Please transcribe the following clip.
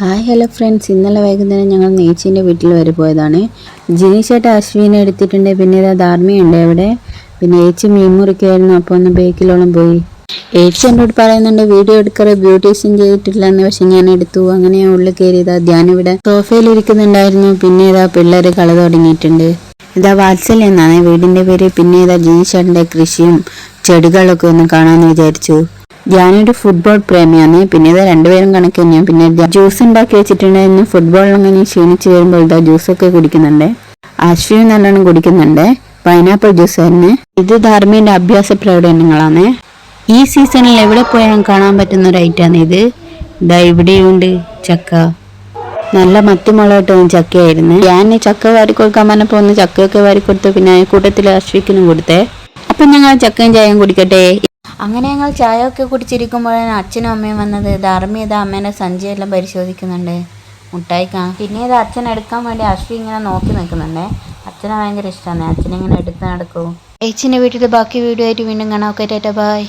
Hi hello friends ഇന്നലെ വൈകുന്നേരം ഞങ്ങൾ നേച്ചീന്റെ വീട്ടിൽ വരെ പോയതാണ്. ജിനീഷേട്ട അശ്വിനെ എടുത്തിട്ടുണ്ട്. പിന്നെ ഇതാ ധാർമ്മിയുണ്ട് അവിടെ. പിന്നെ ഏച്ചി മീൻ മുറിക്കുമായിരുന്നു അപ്പോൾ ഒന്ന് ബേക്കിലോളം പോയി. ഏച്ചി എന്നോട് പറയുന്നുണ്ട് വീഡിയോ എടുക്കാറ് ബ്യൂട്ടീഷ്യൻ ചെയ്തിട്ടില്ലെന്ന്. പക്ഷെ ഞാൻ എടുത്തു. അങ്ങനെ ഞാൻ ഉള്ളിൽ കയറിയതാ ധ്യാനം ഇവിടെ സോഫയിൽ ഇരിക്കുന്നുണ്ടായിരുന്നു. പിന്നെ ഇതാ പിള്ളേർ കള തുടങ്ങിയിട്ടുണ്ട്. ഇതാ വാത്സല്യം എന്നാണ്. വീടിന്റെ പേര്. പിന്നെ ഇതാ ജിനീഷേട്ടന്റെ കൃഷിയും ചെടികളൊക്കെ ഒന്ന് കാണാമെന്ന് വിചാരിച്ചു. ഞാനൊരു ഫുട്ബോൾ പ്രേമിയാണ്. പിന്നെ ഇത് രണ്ടുപേരും കണക്ക് തന്നെയാണ് പിന്നെ ജ്യൂസ് ഉണ്ടാക്കി വെച്ചിട്ടുണ്ടായിരുന്നു ഫുട്ബോൾ അങ്ങനെ ക്ഷീണിച്ച് വരുമ്പോൾ ഇതാ ജ്യൂസൊക്കെ കുടിക്കുന്നുണ്ട്. അശ്വിൻ നല്ലോണം കുടിക്കുന്നുണ്ട്. പൈനാപ്പിൾ ജ്യൂസ് തന്നെ. ഇത് ധാർമ്മിന്റെ അഭ്യാസ പ്രകടനങ്ങളാണ്. ഈ സീസണിൽ എവിടെ പോയാലും കാണാൻ പറ്റുന്ന ഒരു ഐറ്റാണ് ഇത്. ഇതാ ഇവിടെയുണ്ട് ചക്ക. നല്ല മത്തിമുളകട്ടും ചക്കയായിരുന്നു. ഞാൻ ചക്ക വാരി കൊടുക്കാൻ പറഞ്ഞപ്പോൾ ഒന്ന് ചക്കയൊക്കെ വാരി കൊടുത്തു പിന്നെ കൂട്ടത്തിൽ അശ്വിക്കിനും കൊടുത്തേ. അപ്പം ഞങ്ങൾ ചക്കയും ചായയും കുടിക്കട്ടെ. അങ്ങനെ ഞങ്ങൾ ചായ ഒക്കെ കുടിച്ചിരിക്കുമ്പോഴാണ് അച്ഛനും അമ്മയും വന്നത്. ധർമ്മി ഇത് അമ്മേനെ സഞ്ചിയെല്ലാം പരിശോധിക്കുന്നുണ്ട്. മുട്ടായി കാണാം പിന്നെ ഇത് അച്ഛൻ എടുക്കാൻ വേണ്ടി അശ്വി ഇങ്ങനെ നോക്കി നിൽക്കുന്നുണ്ട്. അച്ഛനെ ഭയങ്കര ഇഷ്ടമാണ് അച്ഛനെ ഇങ്ങനെ എടുത്ത് നടക്കൂ. ഏച്ചിന്റെ വീട്ടിൽ ബാക്കി വീഡിയോ ആയിട്ട് വീണ്ടും കാണാം. Okay tata bye.